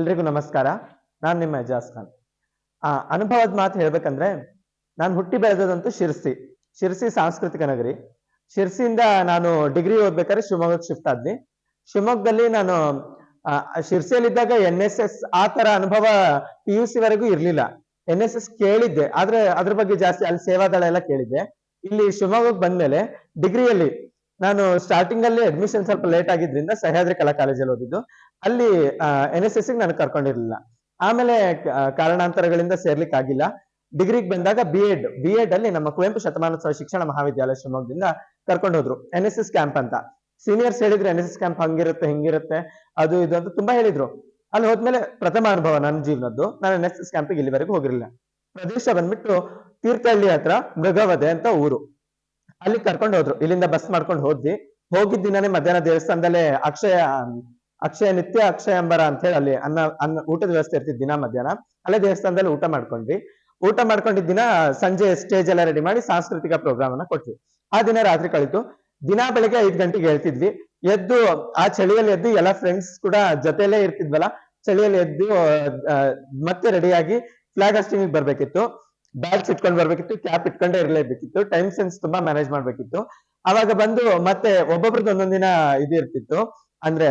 ಎಲ್ರಿಗೂ ನಮಸ್ಕಾರ. ನಾನು ನಿಮ್ಮ ಎಜಾಸ್ ಖಾನ್. ಆ, ಅನುಭವದ ಮಾತು ಹೇಳ್ಬೇಕಂದ್ರೆ, ನಾನು ಹುಟ್ಟಿ ಬೆಳೆದದಂತೂ ಶಿರ್ಸಿ. ಶಿರ್ಸಿ ಸಾಂಸ್ಕೃತಿಕ ನಗರಿ. ಶಿರ್ಸಿಯಿಂದ ನಾನು ಡಿಗ್ರಿ ಓದ್ಬೇಕಾದ್ರೆ ಶಿವಮೊಗ್ಗಕ್ಕೆ ಶಿಫ್ಟ್ ಆದ್ನಿ. ಶಿವಮೊಗ್ಗದಲ್ಲಿ ನಾನು ಶಿರ್ಸಿಯಲ್ಲಿದ್ದಾಗ ಎನ್ ಎಸ್ ಎಸ್ ಆ ತರ ಅನುಭವ ಪಿ ಯು ಸಿ ವರೆಗೂ ಇರ್ಲಿಲ್ಲ. ಎನ್ ಎಸ್ ಎಸ್ ಕೇಳಿದ್ದೆ. ಆದ್ರೆ ಅದ್ರ ಬಗ್ಗೆ ಜಾಸ್ತಿ ಅಲ್ಲಿ ಸೇವಾದಳ ಎಲ್ಲ ಕೇಳಿದ್ದೆ. ಇಲ್ಲಿ ಶಿವಮೊಗ್ಗಕ್ಕೆ ಬಂದ್ಮೇಲೆ ಡಿಗ್ರಿಯಲ್ಲಿ ನಾನು ಸ್ಟಾರ್ಟಿಂಗ್ ಅಲ್ಲಿ ಅಡ್ಮಿಷನ್ ಸ್ವಲ್ಪ ಲೇಟ್ ಆಗಿದ್ರಿಂದ ಸಹ್ಯಾದ್ರಿ ಕಲಾ ಕಾಲೇಜಲ್ಲಿ ಓದಿದ್ದು. ಅಲ್ಲಿ ಎನ್ ಎಸ್ ಎಸ್ ನಾನು ಕರ್ಕೊಂಡಿರ್ಲಿಲ್ಲ. ಆಮೇಲೆ ಕಾರಣಾಂತರಗಳಿಂದ ಸೇರ್ಲಿಕ್ಕೆ ಆಗಿಲ್ಲ ಡಿಗ್ರಿಗೆ ಬಂದಾಗ ಬಿ ಎಡ್ ಬಿ ಎಡ್ ಅಲ್ಲಿ ನಮ್ಮ ಕುವೆಂಪು ಶತಮಾನೋತ್ಸವ ಶಿಕ್ಷಣ ಮಹಾವಿದ್ಯಾಲಯ ಶಿವಮೊಗ್ಗದಿಂದ ಕರ್ಕೊಂಡು ಹೋದ್ರು ಎನ್ ಎಸ್ ಎಸ್ ಕ್ಯಾಂಪ್ ಅಂತ. ಸೀನಿಯರ್ಸ್ ಹೇಳಿದ್ರು ಎನ್ ಎಸ್ ಎಸ್ ಕ್ಯಾಂಪ್ ಹಂಗಿರುತ್ತೆ, ಹಿಂಗಿರುತ್ತೆ, ಅದು ಇದು ಅಂತ ತುಂಬಾ ಹೇಳಿದ್ರು. ಅಲ್ಲಿ ಹೋದ್ಮೇಲೆ ಪ್ರಥಮ ಅನುಭವ ನನ್ನ ಜೀವನದ್ದು. ನಾನು ಎನ್ ಎಸ್ ಎಸ್ ಕ್ಯಾಂಪಿಗೆ ಇಲ್ಲಿವರೆಗೂ ಹೋಗಿರಲಿಲ್ಲ. ಪ್ರದೇಶ ಬಂದ್ಬಿಟ್ಟು ತೀರ್ಥಹಳ್ಳಿ ಹತ್ರ ಮೃಗವಧೆ ಅಂತ ಊರು. ಅಲ್ಲಿ ಕರ್ಕೊಂಡು ಹೋದ್ರು. ಇಲ್ಲಿಂದ ಬಸ್ ಮಾಡ್ಕೊಂಡು ಹೋದ್ವಿ. ಹೋಗಿದ್ದ ದಿನನೇ ಮಧ್ಯಾಹ್ನ ದೇವಸ್ಥಾನದಲ್ಲೇ ಅಕ್ಷಯ ಅಕ್ಷಯ ನಿತ್ಯ, ಅಕ್ಷಯ ಅಂಬರ ಅಂತ ಹೇಳಿ ಅಲ್ಲಿ ಅನ್ನ ಅನ್ನ, ಊಟದ ವ್ಯವಸ್ಥೆ ಇರ್ತಿದ್ ದಿನ ಮಧ್ಯಾಹ್ನ. ಅಲ್ಲೇ ದೇವಸ್ಥಾನದಲ್ಲಿ ಊಟ ಮಾಡ್ಕೊಂಡ್ವಿ. ಊಟ ಮಾಡ್ಕೊಂಡಿದ್ದ ದಿನ ಸಂಜೆ ಸ್ಟೇಜ್ ಎಲ್ಲ ರೆಡಿ ಮಾಡಿ ಸಾಂಸ್ಕೃತಿಕ ಪ್ರೋಗ್ರಾಮ್ ಅನ್ನ ಕೊಟ್ವಿ. ಆ ದಿನ ರಾತ್ರಿ ಕಳಿತು. ದಿನ ಬೆಳಿಗ್ಗೆ ಐದ್ ಗಂಟೆಗೆ ಹೇಳ್ತಿದ್ವಿ. ಎದ್ದು, ಆ ಚಳಿಯಲ್ಲಿ ಎದ್ದು ಎಲ್ಲ ಫ್ರೆಂಡ್ಸ್ ಕೂಡ ಜೊತೆಲೇ ಇರ್ತಿದ್ವಲ್ಲ, ಚಳಿಯಲ್ಲಿ ಎದ್ದು ಮತ್ತೆ ರೆಡಿಯಾಗಿ ಫ್ಲಾಗ್ ಹಾಸ್ಟಿಂಗ್ ಬರ್ಬೇಕಿತ್ತು. ಬ್ಯಾಗ್ಸ್ ಇಟ್ಕೊಂಡ್ ಬರ್ಬೇಕಿತ್ತು ಕ್ಯಾಪ್ ಇಟ್ಕೊಂಡೇ ಇರ್ಲೇಬೇಕಿತ್ತು ಟೈಮ್ ಸೆನ್ಸ್ ತುಂಬಾ ಮ್ಯಾನೇಜ್ ಮಾಡ್ಬೇಕಿತ್ತು. ಅವಾಗ ಬಂದು ಮತ್ತೆ ಒಬ್ಬೊಬ್ರದ್ದು ಒಂದೊಂದ್ ದಿನ ಇರ್ತಿತ್ತು. ಅಂದ್ರೆ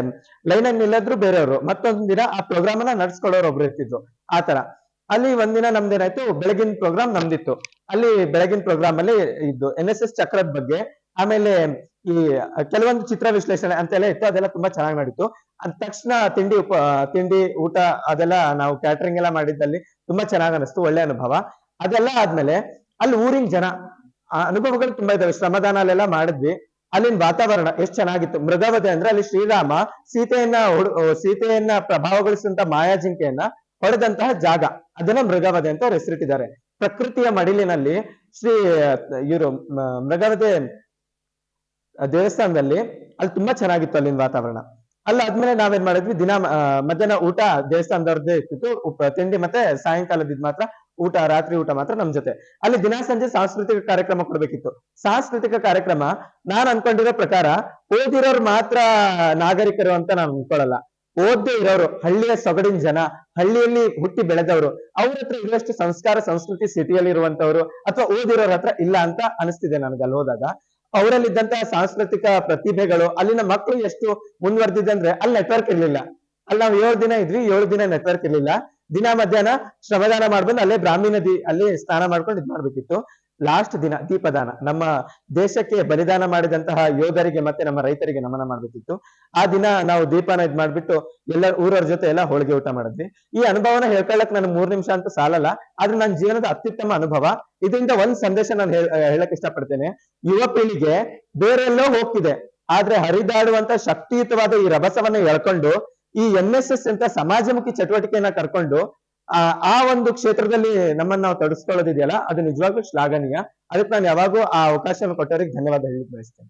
ಲೈನ್ ಅಲ್ಲಿ ನಿಲ್ಲದ್ರು ಬೇರೆಯವರು, ಮತ್ತೊಂದ್ ದಿನ ಆ ಪ್ರೋಗ್ರಾಮ್ ಅನ್ನ ನಡ್ಸ್ಕೊಳ್ಳೋರು ಒಬ್ರು ಇರ್ತಿದ್ರು ಆತರ ಅಲ್ಲಿ ಒಂದಿನ ನಮ್ದೇನಾಯ್ತು, ಬೆಳಗಿನ ಪ್ರೋಗ್ರಾಮ್ ನಮ್ದಿತ್ತು. ಅಲ್ಲಿ ಬೆಳಗಿನ ಪ್ರೋಗ್ರಾಮ್ ಅಲ್ಲಿ ಇದ್ದು ಎನ್ ಎಸ್ ಎಸ್ ಚಕ್ರದ ಬಗ್ಗೆ, ಆಮೇಲೆ ಈ ಕೆಲವೊಂದು ಚಿತ್ರ ವಿಶ್ಲೇಷಣೆ ಅಂತೆಲ್ಲ ಇತ್ತು, ಅದೆಲ್ಲ ತುಂಬಾ ಚೆನ್ನಾಗಿ ನಡೀತು. ಅದ್ ತಕ್ಷಣ ತಿಂಡಿ ತಿಂಡಿ, ಊಟ ಅದೆಲ್ಲ ನಾವು ಕ್ಯಾಟರಿಂಗ್ ಎಲ್ಲ ಮಾಡಿದ್ದಲ್ಲಿ ತುಂಬಾ ಚೆನ್ನಾಗಿ ಅನಿಸ್ತು ಒಳ್ಳೆ ಅನುಭವ. ಅದೆಲ್ಲ ಆದ್ಮೇಲೆ ಅಲ್ಲಿ ಊರಿನ ಜನ ಅನುಭವಗಳು ತುಂಬಾ ಇದಾವೆ. ಶ್ರಮದಾನ ಅಲ್ಲೆಲ್ಲ ಮಾಡಿದ್ವಿ. ಅಲ್ಲಿನ ವಾತಾವರಣ ಎಷ್ಟ್ ಚೆನ್ನಾಗಿತ್ತು. ಮೃಗವಧೆ ಅಂದ್ರೆ ಅಲ್ಲಿ ಶ್ರೀರಾಮ ಸೀತೆಯನ್ನ ಸೀತೆಯನ್ನ ಪ್ರಭಾವಗೊಳಿಸಿದಂತ ಮಾಯಾಜಿಂಕೆಯನ್ನ ಹೊಡೆದಂತಹ ಜಾಗ. ಅದನ್ನ ಮೃಗವಧೆ ಅಂತ ಅವ್ರು ಹೆಸರಿಟ್ಟಿದ್ದಾರೆ. ಪ್ರಕೃತಿಯ ಮಡಿಲಿನಲ್ಲಿ ಶ್ರೀ, ಇವರು ಮೃಗವಧೆ ದೇವಸ್ಥಾನದಲ್ಲಿ ಅಲ್ಲಿ ತುಂಬಾ ಚೆನ್ನಾಗಿತ್ತು ಅಲ್ಲಿನ ವಾತಾವರಣ. ಅಲ್ಲಾದ್ಮೇಲೆ ನಾವೇನ್ ಮಾಡಿದ್ವಿ? ದಿನ ಮಧ್ಯಾಹ್ನ ಊಟ ದೇವಸ್ಥಾನದವ್ರದ್ದೇ ಇರ್ತಿತ್ತು. ತಿಂಡಿ ಮತ್ತೆ ಸಾಯಂಕಾಲದ ಮಾತ್ರ ಊಟ, ರಾತ್ರಿ ಊಟ ಮಾತ್ರ ನಮ್ ಜೊತೆ. ಅಲ್ಲಿ ದಿನ ಸಂಜೆ ಸಾಂಸ್ಕೃತಿಕ ಕಾರ್ಯಕ್ರಮ ಕೊಡ್ಬೇಕಿತ್ತು. ಸಾಂಸ್ಕೃತಿಕ ಕಾರ್ಯಕ್ರಮ ನಾನ್ ಅನ್ಕೊಂಡಿರೋ ಪ್ರಕಾರ ಓದಿರೋರು ಮಾತ್ರ ನಾಗರಿಕರು ಅಂತ ನಾನು ಅನ್ಕೊಳ್ಳಲ್ಲ. ಓದ್ದೇ ಇರೋರು, ಹಳ್ಳಿಯ ಸೊಗಡಿನ ಜನ, ಹಳ್ಳಿಯಲ್ಲಿ ಹುಟ್ಟಿ ಬೆಳೆದವರು, ಅವ್ರ ಹತ್ರ ಇರುವಷ್ಟು ಸಂಸ್ಕಾರ, ಸಂಸ್ಕೃತಿ ಸಿಟಿಯಲ್ಲಿ ಇರುವಂತವ್ರು ಅಥವಾ ಓದಿರೋರ ಹತ್ರ ಇಲ್ಲ ಅಂತ ಅನಿಸ್ತಿದೆ ನನಗೆ ಅಲ್ಲಿ ಹೋದಾಗ. ಅವರಲ್ಲಿದ್ದಂತಹ ಸಾಂಸ್ಕೃತಿಕ ಪ್ರತಿಭೆಗಳು, ಅಲ್ಲಿನ ಮಕ್ಕಳು ಎಷ್ಟು ಮುಂದುವರೆದಿದೆ ಅಂದ್ರೆ ಅಲ್ಲಿ ನೆಟ್ವರ್ಕ್ ಇರ್ಲಿಲ್ಲ. ಅಲ್ಲಿ ನಾವು ಏಳು ದಿನ ಇದ್ವಿ, ಏಳು ದಿನ ನೆಟ್ವರ್ಕ್ ಇರ್ಲಿಲ್ಲ. ದಿನ ಮಧ್ಯಾಹ್ನ ಶ್ರಮದಾನ ಮಾಡ್ಬಂದು ಅಲ್ಲೇ ಬ್ರಾಹ್ಮಿ ನದಿ ಅಲ್ಲಿ ಸ್ನಾನ ಮಾಡ್ಕೊಂಡು ಇದ್ ಮಾಡ್ಬೇಕಿತ್ತು. ಲಾಸ್ಟ್ ದಿನ ದೀಪದಾನ. ನಮ್ಮ ದೇಶಕ್ಕೆ ಬಲಿದಾನ ಮಾಡಿದಂತಹ ಯೋಧರಿಗೆ ಮತ್ತೆ ನಮ್ಮ ರೈತರಿಗೆ ನಮನ ಮಾಡ್ಬೇಕಿತ್ತು. ಆ ದಿನ ನಾವು ದೀಪನ ಇದ್ ಮಾಡ್ಬಿಟ್ಟು ಎಲ್ಲ ಊರವ್ರ ಜೊತೆ ಎಲ್ಲ ಹೋಳಿಗೆ ಊಟ ಮಾಡಿದ್ವಿ. ಈ ಅನುಭವನ ಹೇಳ್ಕೊಳ್ಳಕ್ ನನ್ ಮೂರ್ ನಿಮಿಷ ಅಂತ ಸಾಲಲ್ಲ. ಆದ್ರೆ ನನ್ನ ಜೀವನದ ಅತ್ಯುತ್ತಮ ಅನುಭವ. ಇದರಿಂದ ಒಂದ್ ಸಂದೇಶ ನಾನು ಹೇಳ್- ಹೇಳಕ್ ಇಷ್ಟಪಡ್ತೇನೆ. ಯುವ ಪೀಳಿಗೆ ಬೇರೆಲ್ಲೋ ಹೋಗ್ತಿದೆ. ಆದ್ರೆ ಹರಿದಾಡುವಂತ ಶಕ್ತಿಯುತವಾದ ಈ ರಭಸವನ್ನ ಎಳ್ಕೊಂಡು ಈ ಎನ್ ಎಸ್ ಎಸ್ ಅಂತ ಸಮಾಜಮುಖಿ ಚಟುವಟಿಕೆಯನ್ನ ಕರ್ಕೊಂಡು, ಆ ಒಂದು ಕ್ಷೇತ್ರದಲ್ಲಿ ನಮ್ಮನ್ನ ನಾವು ತೊಡಗಿಸ್ಕೊಳ್ಳೋದಿದೆಯಲ್ಲ ಅದು ನಿಜವಾಗ್ಲೂ ಶ್ಲಾಘನೀಯ. ಅದಕ್ಕೆ ನಾನು ಯಾವಾಗೂ ಆ ಅವಕಾಶವನ್ನು ಕೊಟ್ಟವರಿಗೆ ಧನ್ಯವಾದ ಹೇಳಿ ಬಯಸ್ತೇನೆ